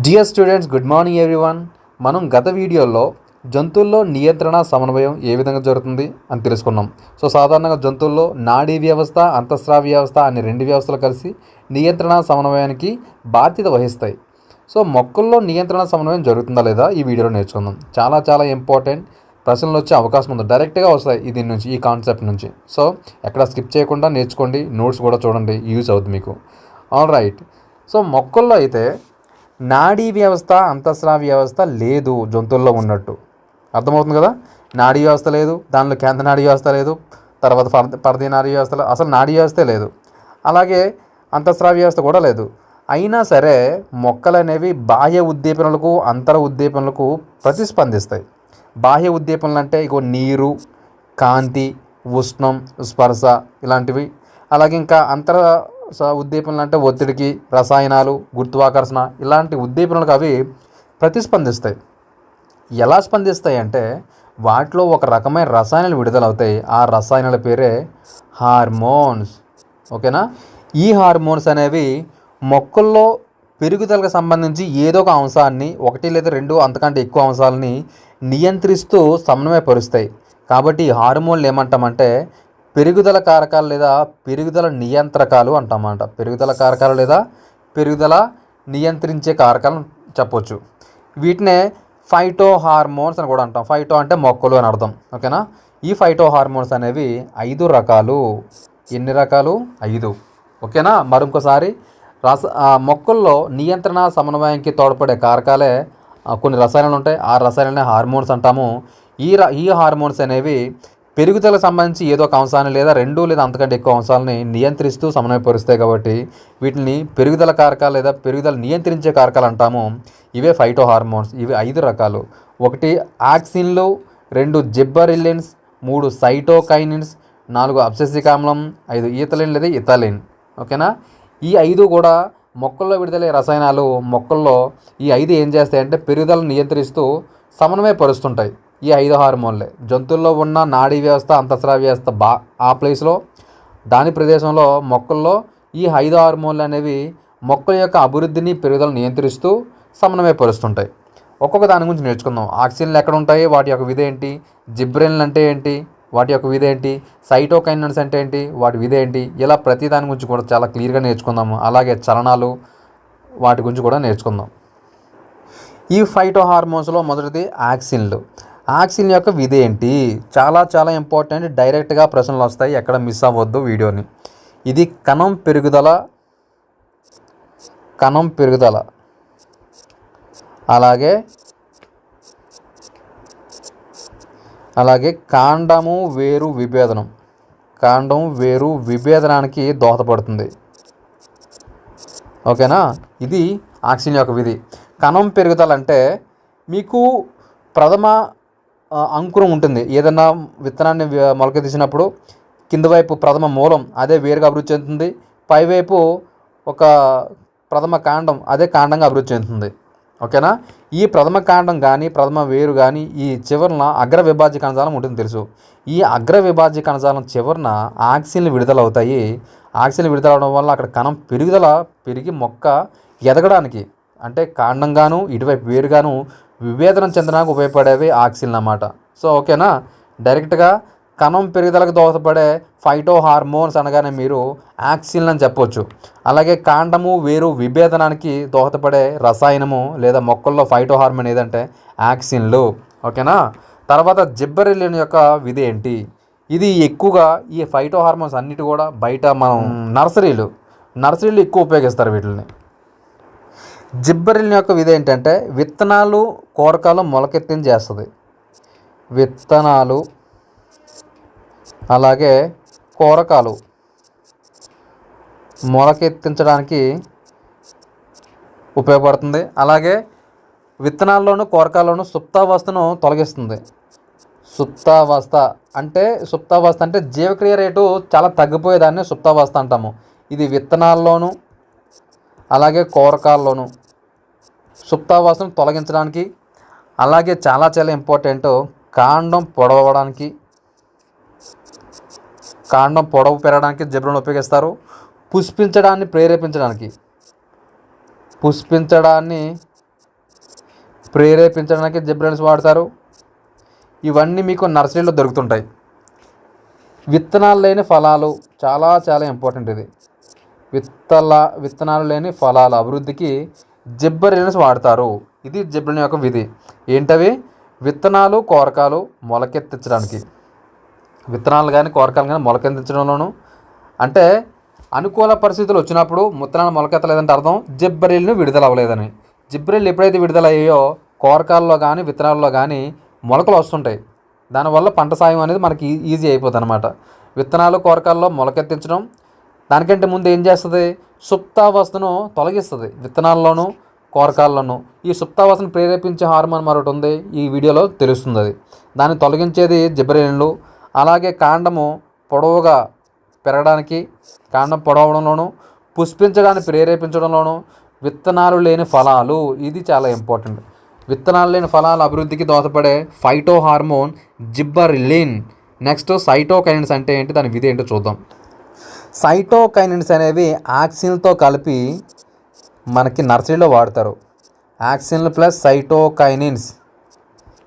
Dear students good morning everyone మనం గత వీడియోలో జంతువుల్లో నియంత్రణ సమన్వయం ఏ విధంగా జరుగుతుంది అని తెలుసుకున్నాం. సో సాధారణంగా జంతువుల్లో నాడీ వ్యవస్థ అంతఃస్రావ వ్యవస్థ అనే రెండు వ్యవస్థలు కలిసి నియంత్రణ సమన్వయానికి బాధ్యత వహిస్తాయి. సో మొక్కల్లో నియంత్రణ సమన్వయం జరుగుతుందా లేదా ఈ వీడియోలో నేర్చుకుందాం. చాలా చాలా ఇంపార్టెంట్ ప్రశ్నలు వచ్చే అవకాశం ఉంది. డైరెక్ట్గా వస్తాయి దీని నుంచి ఈ కాన్సెప్ట్ నుంచి. సో ఎక్కడ స్కిప్ చేయకుండా నేర్చుకోండి. నోట్స్ కూడా చూడండి. యూజ్ అవుతుంది మీకు. ఆల్ రైట్ సో మొక్కల్లో అయితే నాడీ వ్యవస్థ అంతఃస్రావ వ్యవస్థ లేదు జంతువుల్లో ఉన్నట్టు. అర్థమవుతుంది కదా? నాడీ వ్యవస్థ లేదు దానిలో కేంద్ర నాడీ వ్యవస్థ లేదు తర్వాత పరద పరదీ నాడీ వ్యవస్థ లేదు. అసలు నాడీ వ్యవస్థే లేదు. అలాగే అంతఃస్రావ వ్యవస్థ కూడా లేదు. అయినా సరే మొక్కలు అనేవి బాహ్య ఉద్దీపనలకు అంతర ఉద్దీపనలకు ప్రతిస్పందిస్తాయి. బాహ్య ఉద్దీపనలు అంటే ఇగో నీరు కాంతి ఉష్ణం స్పర్శ ఇలాంటివి. అలాగే ఇంకా అంతర ఉద్దీపనలు అంటే ఒత్తిడికి రసాయనాలు గురుత్వాకర్షణ ఇలాంటి ఉద్దీపనలకు అవి ప్రతిస్పందిస్తాయి. ఎలా స్పందిస్తాయి అంటే వాటిలో ఒక రకమైన రసాయనాలు విడుదలవుతాయి. ఆ రసాయనాల పేరే హార్మోన్స్. ఓకేనా? ఈ హార్మోన్స్ అనేవి మొక్కల్లో పెరుగుదలకు సంబంధించి ఏదో ఒక అంశాన్ని ఒకటి లేదా రెండు అంతకంటే ఎక్కువ అంశాలని నియంత్రిస్తూ సమన్వయపరుస్తాయి. కాబట్టి ఈ హార్మోన్లు ఏమంటామంటే పెరుగుదల కారకాలు లేదా పెరుగుదల నియంత్రకాలు అంటామన్నమాట. పెరుగుదల కారకాలు లేదా పెరుగుదల నియంత్రించే కారకాలు చెప్పొచ్చు. వీటినే ఫైటో హార్మోన్స్ అని కూడా అంటాం. ఫైటో అంటే మొక్కలు అని అర్థం. ఓకేనా ఈ ఫైటో హార్మోన్స్ అనేవి ఐదు రకాలు. ఎన్ని రకాలు? ఐదు. ఓకేనా మరొకసారి రస ఆ మొక్కల్లో నియంత్రణ సమన్వయానికి తోడ్పడే కారకాలే కొన్ని రసాయనాలు ఉంటాయి. ఆ రసాయనాలనే హార్మోన్స్ అంటాము. ఈ ర ఈ హార్మోన్స్ అనేవి పెరుగుదలకు సంబంధించి ఏదో ఒక అంశాన్ని లేదా రెండు లేదా అంతకంటే ఎక్కువ అంశాలని నియంత్రిస్తూ సమన్వయపరుస్తాయి కాబట్టి వీటిని పెరుగుదల కారకాలు లేదా పెరుగుదల నియంత్రించే కారకాలు అంటాము. ఇవే ఫైటో హార్మోన్స్ ఇవి ఐదు రకాలు. ఒకటి ఆక్సిన్లు రెండు జిబ్బరిల్లిన్స్ మూడు సైటోకైనిన్స్ నాలుగు అబ్సెసిక్ ఆమ్లం ఐదు ఈథలిన్ లేదా ఇథలిన్. ఓకేనా? ఈ ఐదు కూడా మొక్కల్లో విడుదలయ్యే రసాయనాలు మొక్కల్లో ఈ ఐదు ఏం చేస్తాయంటే పెరుగుదలను నియంత్రిస్తూ సమన్వయపరుస్తుంటాయి. ఈ ఐదు హార్మోన్లే. జంతువుల్లో ఉన్న నాడీ వ్యవస్థ అంతఃస్రావ వ్యవస్థ బా ఆ ప్లేస్లో దాని ప్రదేశంలో మొక్కల్లో ఈ ఐదు హార్మోన్లు అనేవి మొక్కల యొక్క అభివృద్ధిని పెరుగుదలను నియంత్రిస్తూ సమన్వయపరుస్తుంటాయి ఒక్కొక్క దాని గురించి నేర్చుకుందాం. ఆక్సిజన్లు ఎక్కడ ఉంటాయి? వాటి యొక్క విధి ఏంటి? జిబ్రెన్లు అంటే ఏంటి? వాటి యొక్క విధి ఏంటి? సైటోకైనన్స్ అంటే ఏంటి? వాటి విధి ఏంటి? ఇలా ప్రతి దాని గురించి కూడా చాలా క్లియర్గా నేర్చుకుందాము. అలాగే చలనాలు వాటి గురించి కూడా నేర్చుకుందాం. ఈ ఫైటో హార్మోన్స్లో మొదటిది ఆక్సిన్లు. ఆక్సిన్ యొక్క విధి ఏంటి? చాలా చాలా ఇంపార్టెంట్. డైరెక్ట్గా ప్రశ్నలు వస్తాయి. ఎక్కడ మిస్ అవ్వద్దు వీడియోని. ఇది కణం పెరుగుదల కణం పెరుగుదల. అలాగే అలాగే కాండము వేరు విభేదనం. కాండం వేరు విభేదనానికి దోహదపడుతుంది. ఓకేనా? ఇది ఆక్సిజన్ యొక్క విధి. కణం పెరుగుదల అంటే మీకు ప్రథమ అంకురం ఉంటుంది. ఏదన్నా విత్తనాన్ని మొలక తీసినప్పుడు కింద వైపు ప్రథమ మూలం అదే వేరుగా అభివృద్ధి చెందుతుంది. పైవైపు ఒక ప్రథమ కాండం అదే కాండంగా అభివృద్ధి చెందుతుంది. ఓకేనా? ఈ ప్రథమ కాండం కానీ ప్రథమ వేరు కానీ ఈ చివరన అగ్ర విభాజ్య కణజాలం ఉంటుంది తెలుసు. ఈ అగ్ర విభాజ్య కణజాలం చివరన ఆక్సిజన్లు విడుదలవుతాయి. ఆక్సిజన్ విడుదలవడం వల్ల అక్కడ కణం పెరుగుదల పెరిగి మొక్క ఎదగడానికి అంటే కాండంగాను ఇటువైపు వేరుగాను విభేదనం చెందడానికి ఉపయోగపడేవి ఆక్సిజన్ అన్నమాట సో ఓకేనా? డైరెక్ట్గా కణం పెరుగుదలకు దోహదపడే ఫైటో హార్మోన్స్ అనగానే మీరు యాక్సిన్ అని చెప్పొచ్చు. అలాగే కాండము వేరు విభేదనానికి దోహదపడే రసాయనము లేదా మొక్కల్లో ఫైటో హార్మోన్ ఏదంటే ఆక్సిన్లు ఓకేనా? తర్వాత జిబ్బరిలిన్ యొక్క విధి ఏంటి? ఇది ఎక్కువగా ఈ ఫైటో హార్మోన్స్ అన్నిటి కూడా బయట మనం నర్సరీలు నర్సరీలు ఎక్కువ ఉపయోగిస్తారు వీటిని జిబ్బరిల్ యొక్క విధి ఏంటంటే విత్తనాలు కోరకాలు మొలకెత్తిన చేస్తుంది. విత్తనాలు అలాగే కోరకాలు మొలకెత్తించడానికి ఉపయోగపడుతుంది. అలాగే విత్తనాల్లోనూ కోరకాల్లోనూ సుప్తావస్థను తొలగిస్తుంది. సుప్తావస్థ అంటే సుప్తావస్థ అంటే జీవక్రియ రేటు చాలా తగ్గిపోయేదాన్ని సుప్తావస్థ అంటాము. ఇది విత్తనాల్లోనూ అలాగే కూరకాల్లోనూ సుప్తావాసం తొలగించడానికి అలాగే చాలా చాలా ఇంపార్టెంట్ కాండం పొడవడానికి కాండం పొడవు పెరగడానికి జిబ్రను ఉపయోగిస్తారు. పుష్పించడాన్ని ప్రేరేపించడానికి పుష్పించడాన్ని ప్రేరేపించడానికి జిబ్రెల్స్ వాడతారు. ఇవన్నీ మీకు నర్సరీలో దొరుకుతుంటాయి. విత్తనాలు లేని ఫలాలు చాలా చాలా ఇంపార్టెంట్ ఇది. విత్తల విత్తనాలు లేని ఫలాల అభివృద్ధికి జిబ్బరిన్స్ వాడతారు. ఇది జిబ్బరిన్ యొక్క విధి. ఏంటవి? విత్తనాలు కోరకాలు మొలకెత్తించడానికి. విత్తనాలు కానీ కోరకాలు కానీ మొలకెత్తించడంలోను. అంటే అనుకూల పరిస్థితులు వచ్చినప్పుడు ముత్తనాలు మొలకెత్తలేదంటే అర్థం జిబ్బరిల్ని విడుదల అవ్వలేదని. జిబ్బరిల్లు ఎప్పుడైతే విడుదల అయ్యాయో కోరకాల్లో కానీ విత్తనాల్లో కానీ మొలకలు వస్తుంటాయి. దానివల్ల పంట సాయం అనేది మనకి ఈజీ అయిపోతుంది అనమాట విత్తనాలు కోరకాల్లో మొలకెత్తించడం దానికంటే ముందు ఏం చేస్తుంది? సుప్తావస్థను తొలగిస్తుంది విత్తనాల్లోనూ కోరకాల్లోనూ ఈ సుప్తావస్థను ప్రేరేపించే హార్మోన్ మరొకటి ఉంది ఈ వీడియోలో తెలుస్తుంది. అది దాన్ని తొలగించేది జిబరేన్లు అలాగే కాండము పొడవుగా పెరగడానికి కాండం పొడవడంలోనూ పుష్పించడానికి ప్రేరేపించడంలోనూ విత్తనాలు లేని ఫలాలు. ఇది చాలా ఇంపార్టెంట్. విత్తనాలు లేని ఫలాల అభివృద్ధికి దోహదపడే phyto hormone gibberellin next cytokines అంటే ఏంటి? దాని విధి ఏంటో చూద్దాం. సైటోకైనిన్స్ అనేవి ఆక్సిన్లతో కలిపి మనకి నర్సరీలో వాడతారు. ఆక్సిన్లు ప్లస్ సైటోకైనిన్స్.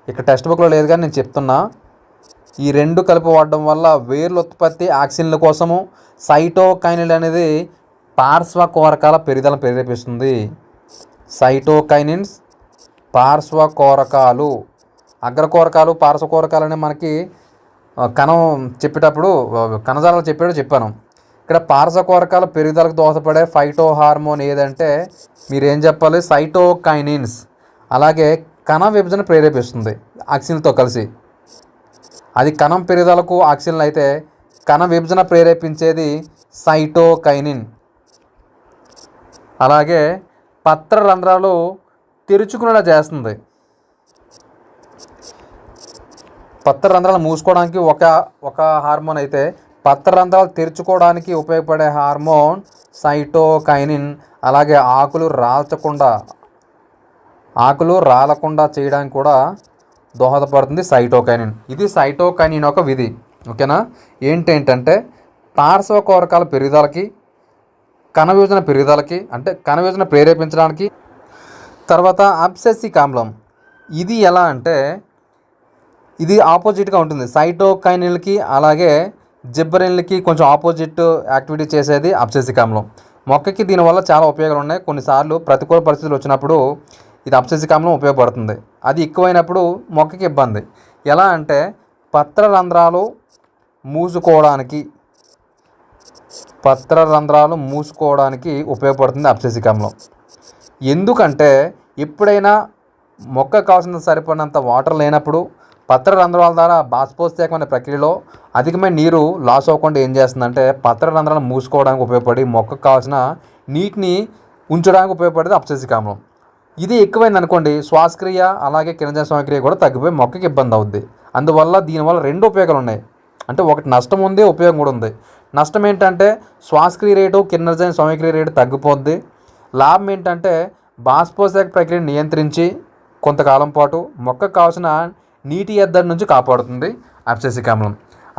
ఇక్కడ టెక్స్ట్ బుక్లో లేదు కానీ నేను చెప్తున్నా. ఈ రెండు కలిపి వాడడం వల్ల వేర్ల ఉత్పత్తి ఆక్సిన్ల కోసము సైటోకైనిల్ అనేది పార్శ్వ కోరకాల పెరుగుదల ప్రేరేపిస్తుంది. సైటోకైనిన్స్ పార్శ్వ కోరకాలు అగ్రకోరకాలు పార్శ్వ కోరకాలు అనేవి మనకి కణం చెప్పేటప్పుడు ఆ, కణజాలాలు చెప్పేటప్పుడు చెప్పాను. ఇక్కడ పార్శకోరకాల పెరుగుదలకు దోహదపడే ఫైటో హార్మోన్ ఏదంటే మీరేం చెప్పాలి? సైటోకైనిన్స్ అలాగే కణ విభజన ప్రేరేపిస్తుంది ఆక్సిన్లతో కలిసి. అది కణం పెరుగుదలకు ఆక్సిజన్ అయితే కణ విభజన ప్రేరేపించేది సైటోకైనిన్ అలాగే పత్ర రంధ్రాలు తెరుచుకునేలా చేస్తుంది. పత్ర రంధ్రాలు మూసుకోవడానికి ఒక ఒక హార్మోన్ అయితే పత్రరంధ్రాలు తెరుచుకోవడానికి ఉపయోగపడే హార్మోన్ సైటోకైనిన్ అలాగే ఆకులు రాల్చకుండా ఆకులు రాలకుండా చేయడానికి కూడా దోహదపడుతుంది సైటోకైనిన్. ఇది సైటోకైనిన్ ఒక విధి ఓకేనా? ఏంటంటే పార్శ్వ కోరకాల పెరుగుదలకి కణ విభజన పెరుగుదలకి అంటే కణ విభజన ప్రేరేపించడానికి తర్వాత అబ్సెసిక్ ఆమ్లం. ఇది ఎలా అంటే ఇది ఆపోజిట్గా ఉంటుంది. సైటోకైనిన్కి అలాగే జిబ్బరిన్లకి కొంచెం ఆపోజిట్ యాక్టివిటీ చేసేది అబ్సెసిక్ మొక్కకి దీనివల్ల చాలా ఉపయోగాలు ఉన్నాయి కొన్నిసార్లు ప్రతికూల పరిస్థితులు వచ్చినప్పుడు ఇది అబ్సెసిక్ ఉపయోగపడుతుంది. అది ఎక్కువైనప్పుడు మొక్కకి ఇబ్బంది. ఎలా అంటే పత్ర రంధ్రాలు మూసుకోవడానికి పత్ర రంధ్రాలు మూసుకోవడానికి ఉపయోగపడుతుంది అబ్సెసిక్ ఎందుకంటే ఎప్పుడైనా మొక్క కావాల్సిన సరిపడినంత వాటర్ లేనప్పుడు పత్ర రంధ్రాల ద్వారా బాష్పోత్సేకమైన ప్రక్రియలో అధికమైన నీరు లాస్ అవ్వకుండా ఏం చేస్తుందంటే పత్ర రంధ్రాలను మూసుకోవడానికి ఉపయోగపడి మొక్కకు కావాల్సిన నీటిని ఉంచడానికి ఉపయోగపడేది అప్సెసిక్ ఆమ్లం ఇది ఎక్కువైంది అనుకోండి శ్వాసక్రియ అలాగే కిరణజన స్వామిక్రియ కూడా తగ్గిపోయి మొక్కకి ఇబ్బంది అవుద్ది. అందువల్ల దీనివల్ల రెండు ఉపయోగాలు ఉన్నాయి. అంటే ఒకటి నష్టం ఉంది ఉపయోగం కూడా ఉంది. నష్టం ఏంటంటే శ్వాసక్రియ రేటు కిరణజన స్వామిక్రియ రేటు తగ్గిపోద్ది. లాభం ఏంటంటే బాష్పోత్సేక ప్రక్రియను నియంత్రించి కొంతకాలం పాటు మొక్కకు కావాల్సిన నీటి ఎద్దడి నుంచి కాపాడుతుంది అబ్సెసిక్ అమ్లం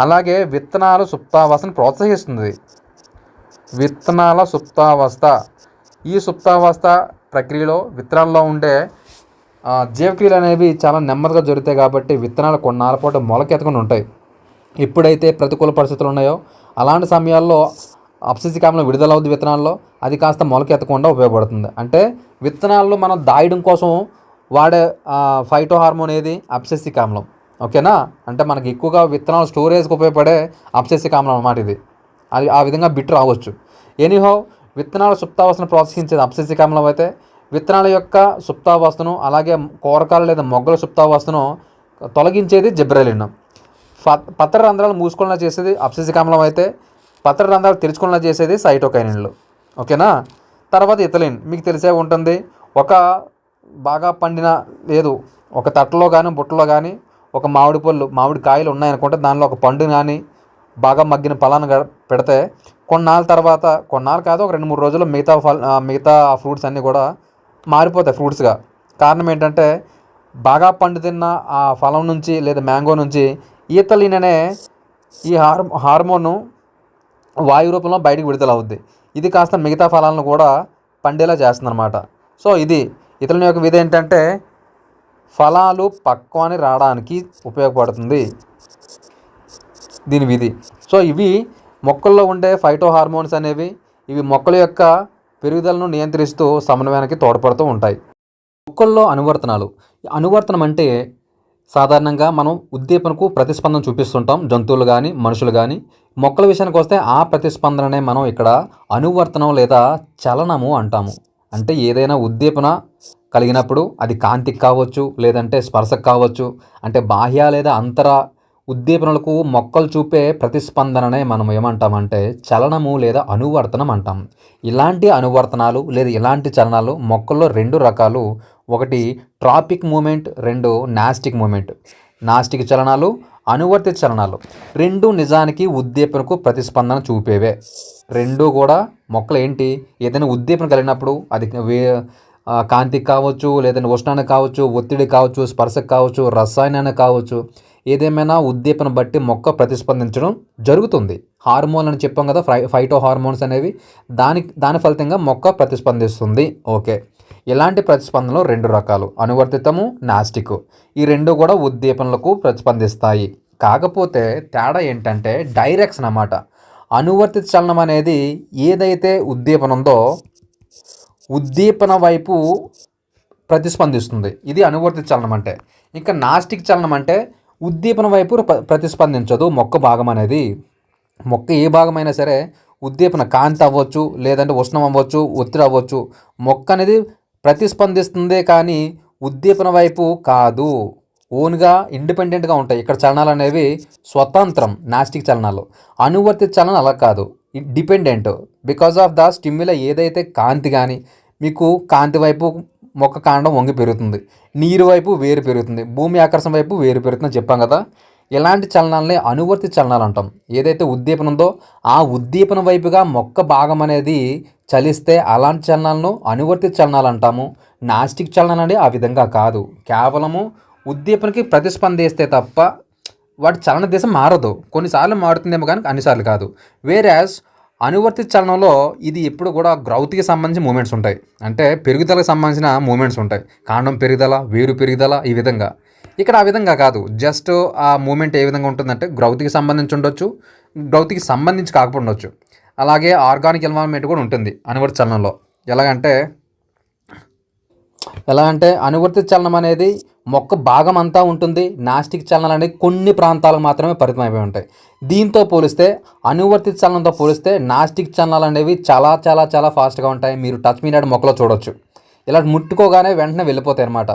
అలాగే విత్తనాల సుప్తావస్థను ప్రోత్సహిస్తుంది. విత్తనాల సుప్తావస్థ. ఈ సుప్తావస్థ ప్రక్రియలో విత్తనాల్లో ఉండే జీవక్రియలు అనేవి చాలా నెమ్మదిగా జరుగుతాయి కాబట్టి విత్తనాలు కొన్నాళ్ళ పాటు మొలకెత్తకుండా ఉంటాయి. ఎప్పుడైతే ప్రతికూల పరిస్థితులు ఉన్నాయో అలాంటి సమయాల్లో అప్సెసిక్ ఆమ్లం విడుదలవుద్ది విత్తనాల్లో అది కాస్త మొలకెత్తకుండా ఉపయోగపడుతుంది. అంటే విత్తనాల్లో మనం దాయడం కోసం వాడే ఫైటో హార్మోన్ ఏది? అప్సెసిక్ ఆమ్లం. ఓకేనా? అంటే మనకి ఎక్కువగా విత్తనాలు స్టోరేజ్కి ఉపయోగపడే అప్సెసిక్ ఆమ్లం అన్నమాట ఇది. అది ఆ విధంగా బిట్ రావచ్చు. ఎనీహో విత్తనాల సుప్తావస్థను ప్రోత్సహించేది అప్సెసిక్ ఆమ్లం అయితే విత్తనాల యొక్క సుప్తావస్థను అలాగే కూరకాయలు లేదా మొగ్గల సుప్తావస్థను తొలగించేది జిబ్రెలిన్ పత్ర రంధ్రాలు మూసుకునేలా చేసేది అప్సెసిక్ ఆమ్లం అయితే పత్ర రంధ్రాలు తెరుచుకునేలా చేసేది సైటోకైనిన్లు. ఓకేనా? తర్వాత ఇథలిన్. మీకు తెలిసే ఉంటుంది. ఒక బాగా పండిన లేదు. ఒక తట్టలో కానీ బుట్టలో కానీ ఒక మామిడి పళ్ళు మామిడి కాయలు ఉన్నాయనుకుంటే దానిలో ఒక పండు కానీ బాగా మగ్గిన ఫలాన్ని పెడితే కొన్నాళ్ళ తర్వాత కొన్నాళ్ళు కాదు ఒక రెండు మూడు రోజులు మిగతా ఫల్ మిగతా ఫ్రూట్స్ అన్నీ కూడా మారిపోతాయి ఫ్రూట్స్గా. కారణం ఏంటంటే బాగా పండు తిన్న ఆ ఫలం నుంచి లేదా మ్యాంగో నుంచి ఈతలిన్ అనే ఈ హార్ హార్మోను వాయు రూపంలో బయటకు విడుదల అవుద్ది ఇది కాస్త మిగతా ఫలాలను కూడా పండేలా చేస్తుంది అనమాట సో ఇది ఇతరుల యొక్క విధి ఏంటంటే ఫలాలు పక్వాన్ని రావడానికి ఉపయోగపడుతుంది దీని విధి. సో ఇవి మొక్కల్లో ఉండే ఫైటో హార్మోన్స్ అనేవి ఇవి మొక్కల యొక్క పెరుగుదలను నియంత్రిస్తూ సమన్వయానికి తోడ్పడుతూ ఉంటాయి. మొక్కల్లో అనువర్తనాలు. ఈ అనువర్తనం అంటే సాధారణంగా మనం ఉద్దీపనకు ప్రతిస్పందన చూపిస్తుంటాం జంతువులు కానీ మనుషులు కానీ మొక్కల విషయానికి వస్తే ఆ ప్రతిస్పందననే మనం ఇక్కడ అనువర్తనం లేదా చలనము అంటాము. అంటే ఏదైనా ఉద్దీపన కలిగినప్పుడు అది కాంతికి కావచ్చు లేదంటే స్పర్శకు కావచ్చు అంటే బాహ్య లేదా అంతర ఉద్దీపనలకు మొక్కలు చూపే ప్రతిస్పందననే మనం ఏమంటామంటే చలనము లేదా అనువర్తనం అంటాం. ఇలాంటి అనువర్తనాలు లేదా ఇలాంటి చలనాలు మొక్కల్లో రెండు రకాలు. ఒకటి ట్రాపిక్ మూమెంట్ రెండు నాస్టిక్ మూమెంట్. నాస్టిక్ చలనాలు అనువర్తి చలనాలు. రెండు నిజానికి ఉద్దీపనకు ప్రతిస్పందన చూపేవే. రెండు కూడా మొక్కలు ఏంటి ఏదైనా ఉద్దీపన కలిగినప్పుడు అది వే కాంతికి కావచ్చు లేదంటే ఉష్ణానికి కావచ్చు ఒత్తిడి కావచ్చు స్పర్శకు కావచ్చు రసాయనానికి కావచ్చు ఏదేమైనా ఉద్దీపన బట్టి మొక్క ప్రతిస్పందించడం జరుగుతుంది. హార్మోన్ అని చెప్పాం కదా ఫై ఫైటో హార్మోన్స్ అనేవి. దాని దాని ఫలితంగా మొక్క ప్రతిస్పందిస్తుంది. ఓకే. ఇలాంటి ప్రతిస్పందనలు? రెండు రకాలు. అనువర్తితము నాస్టిక్. ఈ రెండు కూడా ఉద్దీపనలకు ప్రతిస్పందిస్తాయి. కాకపోతే తేడా ఏంటంటే డైరెక్షన్ అన్నమాట. అనువర్తిత చలనం అనేది ఏదైతే ఉద్దీపన ఉందో ఉద్దీపన వైపు ప్రతిస్పందిస్తుంది. ఇది అనువర్తిత చలనం అంటే. ఇంకా నాస్టిక్ చలనం అంటే ఉద్దీపన వైపు ప్ర- ప్రతిస్పందించదు. మొక్క భాగం అనేది. మొక్క ఏ భాగమైనా సరే ఉద్దీపన కాంతి అవ్వచ్చు లేదంటే ఉష్ణం అవ్వచ్చు ఒత్తిడి అవ్వచ్చు. మొక్క అనేది ప్రతిస్పందిస్తుందే కానీ ఉద్దీపన వైపు కాదు. ఓన్గా ఇండిపెండెంట్గా ఉంటాయి. ఇక్కడ చలనాలు అనేవి స్వతంత్రం నాస్టిక్ చలనాలు. అనువర్తిత చలనం అలా కాదు. Dependent. Because of the stimulus ఏదైతే కాంతి కానీ మీకు కాంతి వైపు మొక్క కాండం వంగి పెరుగుతుంది. నీరు వైపు వేరు పెరుగుతుంది. భూమి ఆకర్షణ వైపు వేరు పెరుగుతుందని చెప్పాం కదా. ఇలాంటి చలనాలని అనువర్తి చలనాలు అంటాం. ఏదైతే ఉద్దీపన ఉందో ఆ ఉద్దీపన వైపుగా మొక్క భాగం అనేది చలిస్తే అలాంటి చలనాలను అనువర్తి చలనాలు అంటాము. నాస్టిక్ చలనాలు ఆ విధంగా కాదు. కేవలము ఉద్దీపనకి ప్రతిస్పందిస్తే తప్ప వాటి చలన దిశ మారదు. కొన్నిసార్లు మారుతుందేమో కానీ అన్నిసార్లు కాదు. వేరాస్ అనువర్తి చలనంలో ఇది ఎప్పుడు కూడా గ్రౌత్కి సంబంధించిన మూమెంట్స్ ఉంటాయి. అంటే పెరుగుదలకు సంబంధించిన మూమెంట్స్ ఉంటాయి. కాండం పెరుగుదల వేరు పెరుగుదల ఈ విధంగా. ఇక్కడ ఆ విధంగా కాదు. జస్ట్ ఆ మూమెంట్ ఏ విధంగా ఉంటుందంటే గ్రౌత్కి సంబంధించి ఉండొచ్చు గ్రౌత్కి సంబంధించి కాకపోవచ్చు అలాగే ఆర్గానిక్ ఎన్వాల్మెంట్ కూడా ఉంటుంది అనువర్తి చలనంలో ఎలాగంటే ఎలా అంటే అనువర్తిత చలనం అనేది మొక్క భాగం అంతా ఉంటుంది నాస్టిక్ చలనాలు అనేవి కొన్ని ప్రాంతాలకు మాత్రమే పరిమితమైపోయి ఉంటాయి. దీంతో పోలిస్తే అనువర్తిత చలనంతో పోలిస్తే నాస్టిక్ చలనాలు అనేవి చాలా చాలా చాలా ఫాస్ట్గా ఉంటాయి. మీరు టచ్ మీనాడు మొక్కలో చూడొచ్చు. ఇలా ముట్టుకోగానే వెంటనే వెళ్ళిపోతాయి అన్నమాట.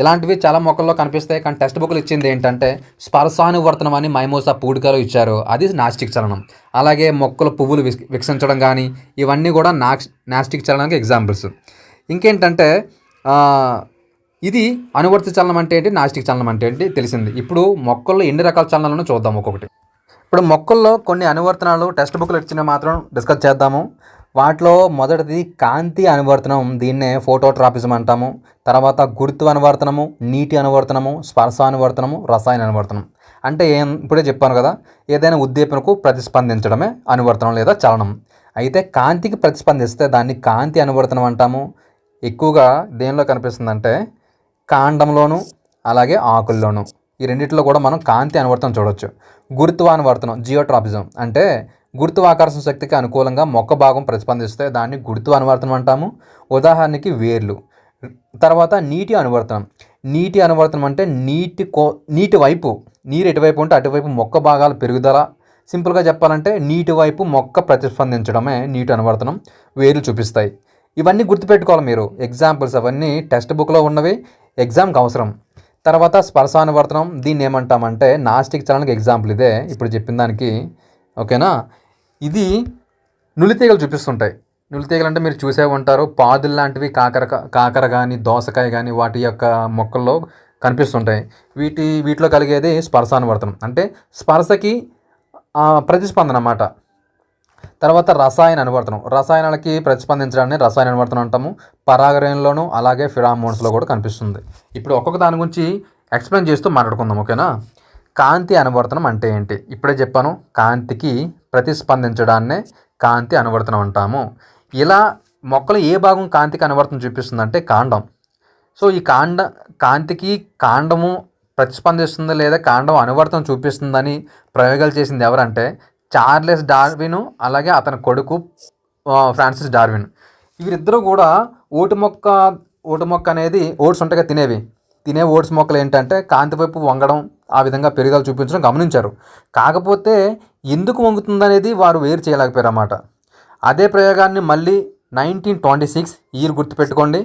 ఇలాంటివి చాలా మొక్కల్లో కనిపిస్తాయి. కానీ టెక్స్ట్ బుక్లు ఇచ్చింది ఏంటంటే స్పర్శానువర్తనం అని మైమోసా పూడికలో ఇచ్చారు. అది నాస్టిక్ చలనం. అలాగే మొక్కల పువ్వులు వికసించడం కానీ ఇవన్నీ కూడా నాక్స్ నాస్టిక్ చలనానికి ఎగ్జాంపుల్స్. ఇంకేంటంటే ఇది అనువర్తి చలనం అంటే ఏంటి నాస్టిక్ చలనం అంటే ఏంటి తెలిసింది. ఇప్పుడు మొక్కల్లో ఎన్ని రకాల చలనాలను చూద్దాం ఒక్కొక్కటి. ఇప్పుడు మొక్కల్లో కొన్ని అనువర్తనాలు టెక్స్ట్ బుక్లు ఇచ్చిన మాత్రం డిస్కస్ చేద్దాము. వాటిలో మొదటిది కాంతి అనువర్తనం దీన్నే ఫోటోట్రాపిజం అంటాము. తర్వాత గుర్తు అనువర్తనము నీటి అనువర్తనము స్పర్శ అనువర్తనము రసాయన అనువర్తనం. అంటే ఏం ఇప్పుడే చెప్పాను కదా ఏదైనా ఉద్దీపనకు ప్రతిస్పందించడమే అనువర్తనం లేదా చలనం. అయితే కాంతికి ప్రతిస్పందిస్తే దాన్ని కాంతి అనువర్తనం అంటాము. ఎక్కువగా దేనిలో కనిపిస్తుందంటే కాండంలోను అలాగే ఆకుల్లోను. ఈ రెండిట్లో కూడా మనం కాంతి అనువర్తనం చూడవచ్చు గురుత్వ అనువర్తనం జియోట్రాపిజం. అంటే గురుత్వాకర్షణ శక్తికి అనుకూలంగా మొక్క భాగం ప్రతిస్పందిస్తే దాన్ని గుర్తు అనువర్తనం అంటాము. ఉదాహరణకి వేర్లు. తర్వాత నీటి అనువర్తనం. నీటి అనువర్తనం అంటే నీటి కో నీటి వైపు నీరు ఎటువైపు ఉంటే అటువైపు మొక్క భాగాల పెరుగుదల. సింపుల్గా చెప్పాలంటే నీటి వైపు మొక్క ప్రతిస్పందించడమే నీటి అనువర్తనం. వేర్లు చూపిస్తాయి. ఇవన్నీ గుర్తుపెట్టుకోవాలి మీరు. ఎగ్జాంపుల్స్ అవన్నీ టెక్స్ట్ బుక్లో ఉన్నవి. ఎగ్జామ్కి అవసరం. తర్వాత స్పర్శానువర్తనం దీన్ని ఏమంటామంటే నాస్టిక్ చలనకి ఎగ్జాంపుల్ ఇదే. ఇప్పుడు చెప్పిన దానికి ఓకేనా? ఇది నులితీగలు చూపిస్తుంటాయి. నులితీగలు అంటే మీరు చూసే ఉంటారు. పాదులు లాంటివి కాకర కాకర కానీ దోసకాయ కానీ వాటి యొక్క మొక్కల్లో కనిపిస్తుంటాయి. వీటి వీటిలో కలిగేది స్పర్శానువర్తనం. అంటే స్పర్శకి ప్రతిస్పందన అన్నమాట. తర్వాత రసాయన అనువర్తనం. రసాయనాలకి ప్రతిస్పందించడాన్ని రసాయన అనువర్తనం అంటాము. పరాగరేణులోను అలాగే ఫిరామోన్స్లో కూడా కనిపిస్తుంది. ఇప్పుడు ఒక్కొక్క దాని గురించి ఎక్స్ప్లెయిన్ చేస్తూ మాట్లాడుకుందాం ఓకేనా? కాంతి అనువర్తనం అంటే ఏంటి? ఇప్పుడే చెప్పాను కాంతికి ప్రతిస్పందించడాన్నే కాంతి అనువర్తనం అంటాము. ఇలా మొక్కలు ఏ భాగం కాంతికి అనువర్తనం చూపిస్తుందంటే కాండం. సో ఈ కాండ కాంతికి కాండము ప్రతిస్పందిస్తుంది లేదా కాండం అనువర్తనం చూపిస్తుందని ప్రయోగాలు చేసింది ఎవరంటే చార్లెస్ డార్విన్ అలాగే అతని కొడుకు ఫ్రాన్సిస్ డార్విన్. వీరిద్దరూ కూడా ఓటు మొక్క ఓటు మొక్క అనేది ఓట్స్ ఉంటాయి తినేవి. తినే ఓట్స్ మొక్కలు ఏంటంటే కాంతి వైపు వంగడం ఆ విధంగా పెరుగుదల చూపించడం గమనించారు. కాకపోతే ఎందుకు వంగుతుందనేది వారు వేరు చేయలేకపోయారు అన్నమాట. అదే ప్రయోగాన్ని మళ్ళీ నైన్టీన్ ట్వంటీ సిక్స్ ఇయర్ గుర్తుపెట్టుకోండి.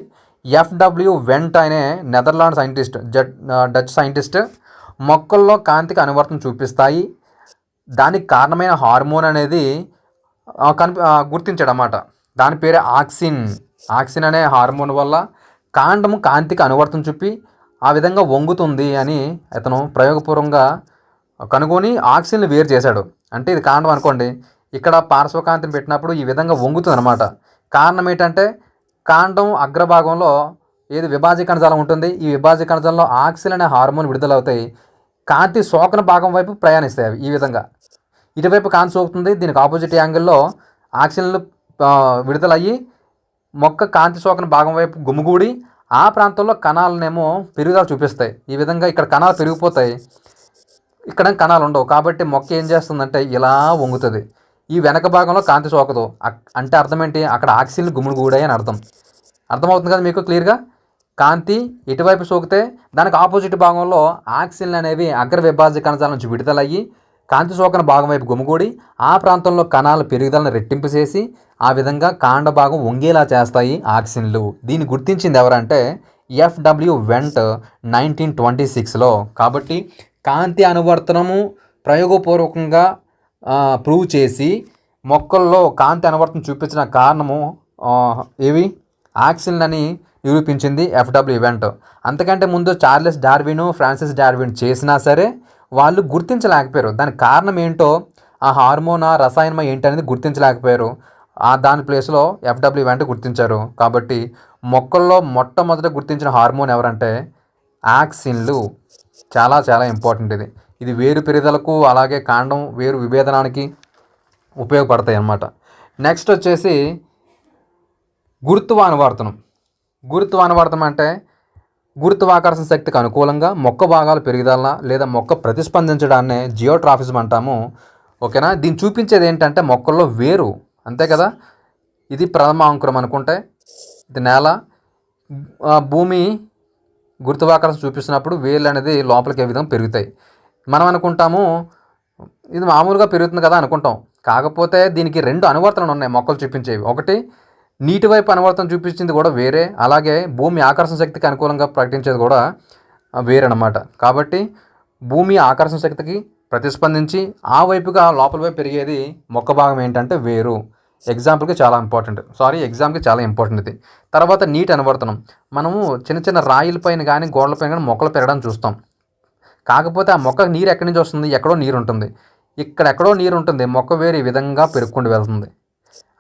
ఎఫ్డబ్ల్యూ వెంట్ అనే నెదర్లాండ్ సైంటిస్ట్ జడ్ డచ్ సైంటిస్ట్ మొక్కల్లో కాంతికి అనువర్తనం చూపిస్తాయి. దానికి కారణమైన హార్మోన్ అనేది కనిపి ఆ, దాని పేరే ఆక్సిన్. ఆక్సిన్ అనే హార్మోన్ వల్ల కాండము కాంతికి అనువర్తనం చూపి ఆ విధంగా వంగుతుంది అని అతను ప్రయోగపూర్వంగా కనుగొని ఆక్సిజన్ వేరు చేశాడు. అంటే ఇది కాండం అనుకోండి ఇక్కడ పార్శ్వకాంతిని పెట్టినప్పుడు ఈ విధంగా వంగుతుంది అనమాట కారణం ఏంటంటే కాండం అగ్రభాగంలో ఏది విభాజ కణజాలం ఉంటుంది ఈ విభాజ కణజాలంలో ఆక్సిజన్ అనే హార్మోన్ విడుదలవుతాయి. కాంతి సోకన భాగం వైపు ప్రయాణిస్తాయి అవి ఈ విధంగా. ఇటువైపు కాంతి సోకుతుంది దీనికి ఆపోజిట్ యాంగిల్లో ఆక్సిజన్లు విడుదలయ్యి మొక్క కాంతి సోకన భాగం వైపు గుమిగూడి ఆ ప్రాంతంలో కణాలనేమో పెరుగుదల చూపిస్తాయి. ఈ విధంగా ఇక్కడ కణాలు పెరిగిపోతాయి. ఇక్కడ కణాలు ఉండవు. కాబట్టి మొక్క ఏం చేస్తుందంటే ఇలా వంగుతుంది. ఈ వెనక భాగంలో కాంతి సోకదు. అంటే అర్థం ఏంటి? అక్కడ ఆక్సిజన్ గుమ్ముడు గూడాయి అని అర్థం. అర్థమవుతుంది కదా మీకు క్లియర్గా? కాంతి ఎటువైపు సోకితే దానికి ఆపోజిట్ భాగంలో ఆక్సిజన్లు అనేవి అగ్ర విభాజ్య కణజాల నుంచి విడుదలయ్యి కాంతి సోకన భాగం వైపు గుమిగూడి ఆ ప్రాంతంలో కణాల పెరుగుదలను రెట్టింపు చేసి ఆ విధంగా కాండ భాగం వంగేలా చేస్తాయి ఆక్సిన్లు. దీన్ని గుర్తించింది ఎవరంటే ఎఫ్డబ్ల్యూ వెంట్ నైన్టీన్ ట్వంటీ సిక్స్లో. కాబట్టి కాంతి అనువర్తనము ప్రయోగపూర్వకంగా ప్రూవ్ చేసి మొక్కల్లో కాంతి అనువర్తనం చూపించిన కారణము ఏవి? ఆక్సిన్ అని నిరూపించింది ఎఫ్డబ్ల్యూ ఈవెంట్ అంతకంటే ముందు చార్లెస్ డార్విన్ ఫ్రాన్సిస్ డార్విన్ చేసినా సరే వాళ్ళు గుర్తించలేకపోయారు. దానికి కారణం ఏంటో ఆ హార్మోన్ ఆ రసాయనం ఏంటనేది గుర్తించలేకపోయారు. ఆ దాని ప్లేస్లో ఎఫ్డబ్ల్యూ వెంట గుర్తించారు. కాబట్టి మొక్కల్లో మొట్టమొదట గుర్తించిన హార్మోన్ ఎవరంటే ఆక్సిన్లు చాలా చాలా ఇంపార్టెంట్ ఇది. ఇది వేరు పెరుగుదలకు అలాగే కాండం వేరు విభేదనానికి ఉపయోగపడతాయి అన్నమాట. నెక్స్ట్ వచ్చేసి గురుత్వానువర్తనం గురుత్వానువర్తనం అంటే గురుత్వాకర్షణ శక్తికి అనుకూలంగా మొక్క భాగాలు పెరుగుదల లేదా మొక్క ప్రతిస్పందించడాన్నే జియోట్రాఫిజం అంటాము. ఓకేనా? దీన్ని చూపించేది ఏంటంటే మొక్కల్లో వేరు. అంతే కదా? ఇది ప్రథమ అంకురం అనుకుంటే. ఇది నేల. భూమి గురుత్వాకర్షణ చూపిస్తున్నప్పుడు వేళ్ళు అనేది లోపలికి ఏ విధంగా పెరుగుతాయి. మనం అనుకుంటాము ఇది మామూలుగా పెరుగుతుంది కదా అనుకుంటాం. కాకపోతే దీనికి రెండు అనువర్తనలు ఉన్నాయి మొక్కలు చూపించేవి. ఒకటి నీటి వైపు అనువర్తనం చూపించింది కూడా వేరే అలాగే భూమి ఆకర్షణ శక్తికి అనుకూలంగా ప్రకటించేది కూడా వేరనమాట. కాబట్టి భూమి ఆకర్షణ శక్తికి ప్రతిస్పందించి ఆ వైపుగా లోపల వైపు పెరిగేది మొక్క భాగం ఏంటంటే వేరు. ఎగ్జాంపుల్కి చాలా ఇంపార్టెంట్ సారీ ఎగ్జామ్కి చాలా ఇంపార్టెంట్ ఇది. తర్వాత నీటి అనువర్తనం. మనము చిన్న చిన్న రాయిల పైన కానీ గోడలపైన కానీ మొక్కలు పెరగడం చూస్తాం. కాకపోతే ఆ మొక్కకు నీరు ఎక్కడి నుంచి వస్తుంది? ఎక్కడో నీరు ఉంటుంది. ఇక్కడ ఎక్కడో నీరు ఉంటుంది. మొక్క వేరే ఈ విధంగా పెరుక్కుంటూ వెళ్తుంది.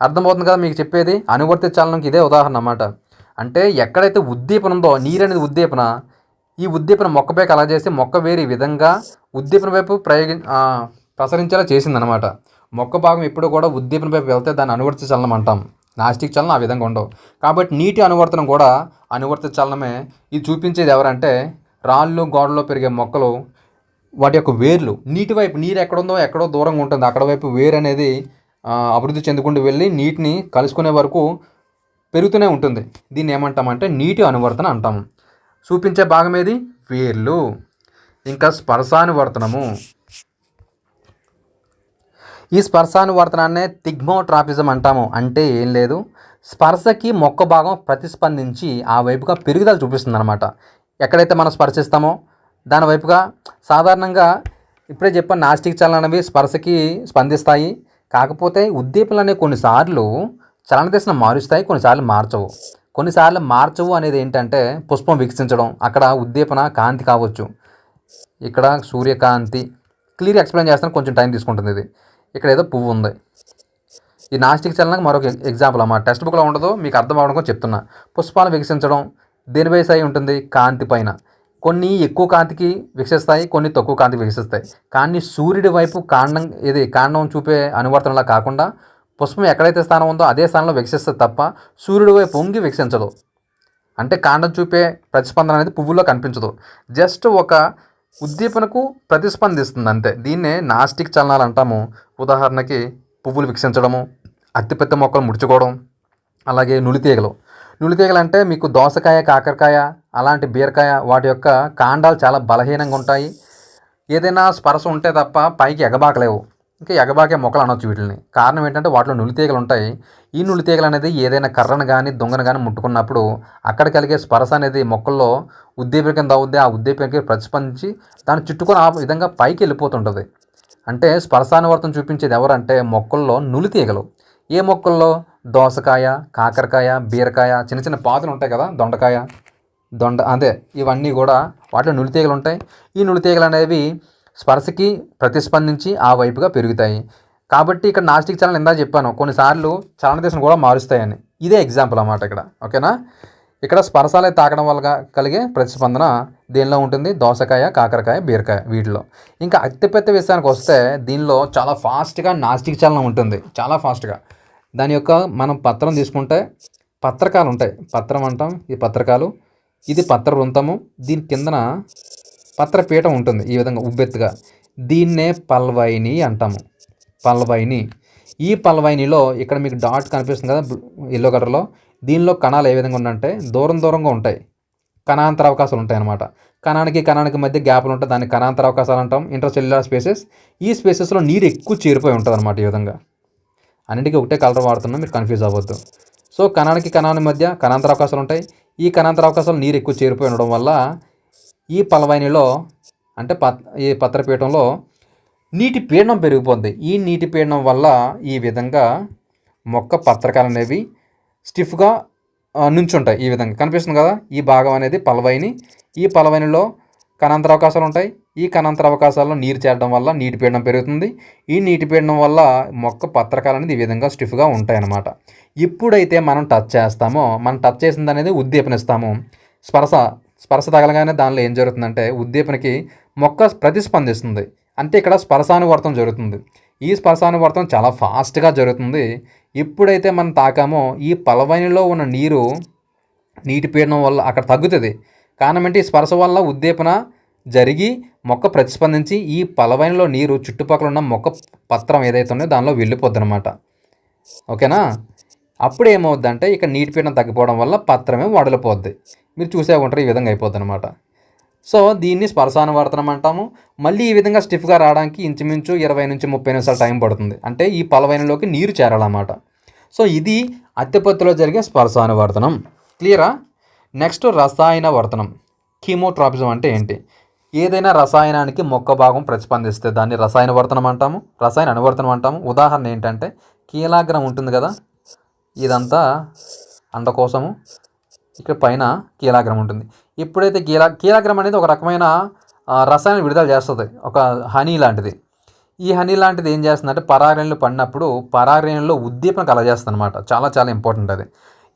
అర్థమవుతుంది కదా మీకు చెప్పేది? అనువర్తించాలనికి ఇదే ఉదాహరణ అన్నమాట. అంటే ఎక్కడైతే ఉద్దీపన ఉందో నీరు అనేది ఉద్దీపన ఈ ఉద్దీపన మొక్కపై కలగ చేసి మొక్క వేరే ఈ విధంగా ఉద్దీపన వైపు ప్రయోగి ప్రసరించేలా చేసిందనమాట మొక్క భాగం ఎప్పుడు కూడా ఉద్దీపన వైపు వెళ్తే దాన్ని అనువర్తి చలనం అంటాం. నాస్టిక్ చలనం ఆ విధంగా ఉండవు. కాబట్టి నీటి అనువర్తనం కూడా అనువర్తి చలనమే ఇది చూపించేది ఎవరంటే రాళ్ళు గోడలో పెరిగే మొక్కలు వాటి యొక్క వేర్లు. నీటి వైపు నీరు ఎక్కడుందో ఎక్కడో దూరంగా ఉంటుంది. అక్కడ వైపు వేరు అనేది అభివృద్ధి చెందుకుంటూ వెళ్ళి నీటిని కలుసుకునే వరకు పెరుగుతూనే ఉంటుంది. దీన్ని ఏమంటామంటే నీటి అనువర్తనం అంటాము. చూపించే భాగం ఏది? వేర్లు. ఇంకా స్పర్శానువర్తనము. ఈ స్పర్శానువర్తనాన్నే తిగ్మోట్రాపిజం అంటాము. అంటే ఏం లేదు. స్పర్శకి మొక్క భాగం ప్రతిస్పందించి ఆ వైపుగా పెరుగుదల చూపిస్తుంది అనమాట ఎక్కడైతే మనం స్పర్శిస్తామో దాని వైపుగా సాధారణంగా ఇప్పుడే చెప్పాను నాస్టిక్ చలనం స్పర్శకి స్పందిస్తాయి. కాకపోతే ఉద్దీపనలు అనేవి కొన్నిసార్లు చలన దిశను మారుస్తాయి కొన్నిసార్లు మార్చవు. కొన్నిసార్లు మార్చవు అనేది ఏంటంటే పుష్పం వికసించడం అక్కడ ఉద్దీపన కాంతి కావచ్చు. ఇక్కడ సూర్యకాంతి. క్లియర్ ఎక్స్ప్లెయిన్ చేస్తాను కొంచెం టైం తీసుకుంటుంది ఇది. ఇక్కడ ఏదో పువ్వు ఉంది. ఈ నాస్టిక్ చలనకు మరొక ఎగ్జాంపుల్ మా టెక్స్ట్ బుక్లో ఉండదు మీకు అర్థం అవడం కోసం చెప్తున్నా. పుష్పాలు వికసించడం దేని బేస్ అయి ఉంటుంది? కాంతి పైన. కొన్ని ఎక్కువ కాంతికి వికసిస్తాయి కొన్ని తక్కువ కాంతికి వికసిస్తాయి కానీ సూర్యుడి వైపు కాండం ఇది కాండం చూపే అనువర్తనలా కాకుండా పుష్పం ఎక్కడైతే స్థానం ఉందో అదే స్థానంలో వికసిస్తుంది తప్ప సూర్యుడి వైపు పొంగి వికసించదు అంటే కాండం చూపే ప్రతిస్పందన అనేది పువ్వుల్లో కనిపించదు. జస్ట్ ఒక ఉద్దీపనకు ప్రతిస్పందిస్తుంది అంతే. దీన్నే నాస్టిక్ చలనాలు అంటాము. ఉదాహరణకి పువ్వులు వికసించడము అత్తిపెత్త మొక్కలు ముడుచుకోవడం అలాగే నులితీగలు. నులితీగలు అంటే మీకు దోసకాయ కాకరకాయ అలాంటి బీరకాయ వాటి యొక్క కాండాలు చాలా బలహీనంగా ఉంటాయి. ఏదైనా స్పర్శ ఉంటే తప్ప పైకి ఎగబాకలేవు. ఇంకా ఎగబాకే మొక్కలు అనొచ్చు వీటిని కారణం ఏంటంటే వాటిలో నులితీగలు ఉంటాయి. ఈ నులితీగలు అనేది ఏదైనా కర్రను కానీ దొంగను కానీ ముట్టుకున్నప్పుడు అక్కడ కలిగే స్పర్శ అనేది మొక్కల్లో ఉద్దీపకం కింద ఆ ఉద్దీపనకి ప్రతిస్పందించి దాన్ని చుట్టుకొని ఆ విధంగా పైకి వెళ్ళిపోతుంటుంది. అంటే స్పర్శానువర్తం చూపించేది ఎవరంటే మొక్కల్లో నులితీగలు ఏ మొక్కల్లో? దోసకాయ కాకరకాయ బీరకాయ చిన్న చిన్న పాదులు ఉంటాయి కదా దొండకాయ. దొండ అదే ఇవన్నీ కూడా వాటిలో నులితీగలు ఉంటాయి. ఈ నులితీగలు అనేవి స్పర్శకి ప్రతిస్పందించి ఆ వైపుగా పెరుగుతాయి. కాబట్టి ఇక్కడ నాస్టిక్ చలనం ఇందా చెప్పాను కొన్నిసార్లు చలన దిశను కూడా మారుస్తాయని. ఇదే ఎగ్జాంపుల్ అన్నమాట ఇక్కడ ఓకేనా? ఇక్కడ స్పర్శాలే తాకడం వల్ల కలిగే ప్రతిస్పందన దీనిలో ఉంటుంది? దోసకాయ కాకరకాయ బీరకాయ వీటిలో. ఇంకా అతిపెద్ద విషయానికి వస్తే దీనిలో చాలా ఫాస్ట్గా నాస్టిక్ చలనం ఉంటుంది. చాలా ఫాస్ట్గా. దాని యొక్క మనం పత్రం తీసుకుంటే పత్రకాలు ఉంటాయి. పత్రం అంటాం ఈ పత్రకాలు. ఇది పత్ర వృంతము దీని కిందన పత్రపీఠం ఉంటుంది ఈ విధంగా ఉబ్బెత్తుగా. దీన్నే పల్వైని అంటాము. పల్వైని. ఈ పల్వైనిలో ఇక్కడ మీకు డాట్ కనిపిస్తుంది కదా ఎల్లో కలర్లో దీనిలో కణాలు ఏ విధంగా ఉన్నాయంటే దూరం దూరంగా ఉంటాయి. కణాంతర అవకాశాలు ఉంటాయి అన్నమాట. కణానికి కణానికి మధ్య గ్యాప్లు ఉంటాయి. దాన్ని కణాంతర అవకాశాలు అంటాం. ఇంటర్సెల్యులర్ స్పేసెస్ ఈ స్పేసెస్లో నీరు ఎక్కువ చేరిపోయి ఉంటుంది అనమాట ఈ విధంగా. అన్నిటికీ ఒకటే కలర్ వాడుతున్నాం మీరు కన్ఫ్యూజ్ అవ్వద్దు. సో కణానికి కణానికి మధ్య కణాంతర అవకాశాలు ఉంటాయి. ఈ కణాంతర అవకాశాలు నీరు ఎక్కువ చేరిపోయి ఉండడం వల్ల ఈ పలవైనిలో అంటే పత్ ఈ పత్రపీఠంలో నీటి పీడనం పెరిగిపోతుంది ఈ నీటి పీడనం వల్ల ఈ విధంగా మొక్క పత్రకాలు అనేవి స్టిఫ్గా నుంచుంటాయి ఈ విధంగా. కనిపిస్తుంది కదా? ఈ భాగం అనేది పలవైని. ఈ పలవైనిలో కణాంతర అవకాశాలు ఉంటాయి. ఈ కణాంతర అవకాశాల్లో నీరు చేరడం వల్ల నీటి పీడనం పెరుగుతుంది. ఈ నీటి పీడనం వల్ల మొక్క పత్రకాలు అనేది ఈ విధంగా స్టిఫ్గా ఉంటాయి అన్నమాట ఎప్పుడైతే మనం టచ్ చేస్తామో మనం టచ్ చేసింది అనేది ఉద్దీపనిస్తాము స్పర్శ స్పర్శ తగలగానే దానిలో ఏం జరుగుతుందంటే ఉద్దీపనకి మొక్క ప్రతిస్పందిస్తుంది. అంటే ఇక్కడ స్పర్శానువర్తం జరుగుతుంది. ఈ స్పర్శానువర్తం చాలా ఫాస్ట్గా జరుగుతుంది. ఎప్పుడైతే మనం తాకామో ఈ పలవైనలో ఉన్న నీరు నీటి పీడనం వల్ల అక్కడ తగ్గుతుంది. కారణమంటే ఈ స్పర్శ వల్ల ఉద్దీపన జరిగి మొక్క ప్రతిస్పందించి ఈ పలవైనలో నీరు చుట్టుపక్కల ఉన్న మొక్క పత్రం ఏదైతే ఉందో దానిలో వెళ్ళిపోద్దనమాట ఓకేనా? అప్పుడు ఏమవుద్దంటే ఇక్కడ నీటి పీడనం తగ్గిపోవడం వల్ల పత్రమే వడలిపోద్ది మీరు చూసే ఉంటారు ఈ విధంగా అయిపోద్ది అనమాట సో దీన్ని స్పర్శానువర్తనం అంటాము. మళ్ళీ ఈ విధంగా స్టిఫ్గా రావడానికి ఇంచుమించు ఇరవై నుంచి ముప్పై నిమిషాలు టైం పడుతుంది. అంటే ఈ పలవైనలోకి నీరు చేరాలన్నమాట. సో ఇది అత్తిపత్తిలో జరిగే స్పర్శానువర్తనం. క్లియరా? నెక్స్ట్ రసాయన వర్తనం కీమోట్రాపిజం అంటే ఏంటి? ఏదైనా రసాయనానికి మొక్క భాగం ప్రతిస్పందిస్తే దాన్ని రసాయన వర్తనం అంటాము రసాయన అనువర్తనం అంటాము. ఉదాహరణ ఏంటంటే కీలాగ్రం ఉంటుంది కదా ఇదంతా అందకోసము ఇక్కడ పైన కీలాగ్రం ఉంటుంది. ఎప్పుడైతే కీలా కీలాగ్రం అనేది ఒక రకమైన రసాయన విడుదల చేస్తుంది. ఒక హనీ లాంటిది. ఈ హనీ లాంటిది ఏం చేస్తుందంటే పరాగరేణులు పడినప్పుడు పరాగరేణుల్లో ఉద్దీపన కలగజేస్తుంది అనమాట చాలా చాలా ఇంపార్టెంట్ అది.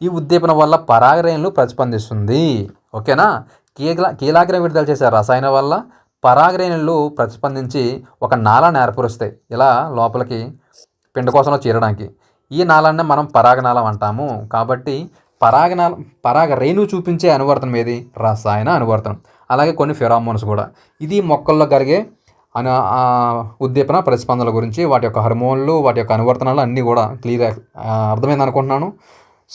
ఈ ఉద్దీపన వల్ల పరాగరేణులు ప్రతిస్పందిస్తుంది. ఓకేనా? కీలా కీలాగ్రం విడుదల చేసే రసాయనం వల్ల పరాగరేణులు ప్రతిస్పందించి ఒక నాళాన్ని ఏర్పరుస్తాయి. ఇలా లోపలికి పిండకోశంలో చేరడానికి. ఈ నాళాన్ని మనం పరాగనాళం అంటాము. కాబట్టి పరాగనాళ పరాగ రేణు చూపించే అనువర్తనం ఏది? రసాయన అనువర్తనం. అలాగే కొన్ని ఫెరామోన్స్ కూడా. ఇది మొక్కల్లో కలిగే అను ఉద్దీపన ప్రతిస్పందనల గురించి వాటి యొక్క హార్మోన్లు వాటి యొక్క అనువర్తనాలు అన్నీ కూడా క్లియర్ అర్థమైంది అనుకుంటున్నాను.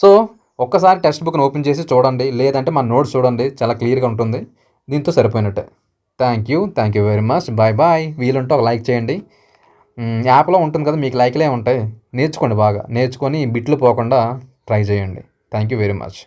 సో ఒక్కసారి టెక్స్ట్ బుక్ని ఓపెన్ చేసి చూడండి. లేదంటే మన నోట్స్ చూడండి. చాలా క్లియర్గా ఉంటుంది. దీంతో సరిపోయినట్టే. Thank you. Thank you very much. Bye bye. వీలుంటే ఒక లైక్ చేయండి. యాప్లో ఉంటుంది కదా మీకు లైక్లే ఉంటాయి. నేర్చుకోండి బాగా. నేర్చుకొని బిట్లు పోకుండా ట్రై చేయండి. Thank you very much.